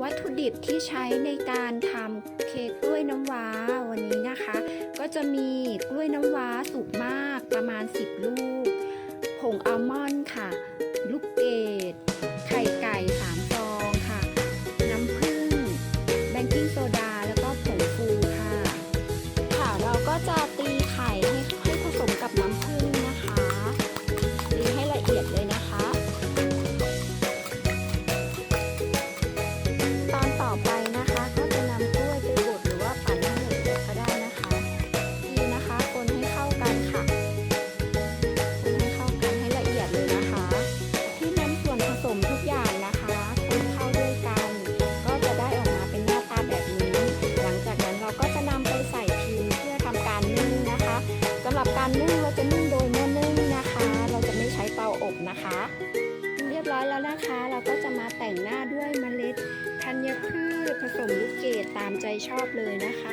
วัตถุดิบที่ใช้ในการทำเค้กกล้วยน้ำว้าวันนี้นะคะ ก็จะมีกล้วยน้ำว้าสุกมากประมาณ 10 ลูก ผงอัลมอนด์ค่ะ ลูกเกดไข่ไก่3ฟองค่ะ น้ำผึ้งแบงกิ้งโซดา แล้วก็ผงฟูค่ะ ค่ะเราก็จะตี การนึ่งเราจะนึ่งโดยเมื่อนึ่งนะคะ เราจะไม่ใช้เตาอบนะคะ เรียบร้อยแล้วนะคะ เราก็จะมาแต่งหน้าด้วยเมล็ดธัญพืชผสมลูกเกดตามใจชอบเลยนะคะ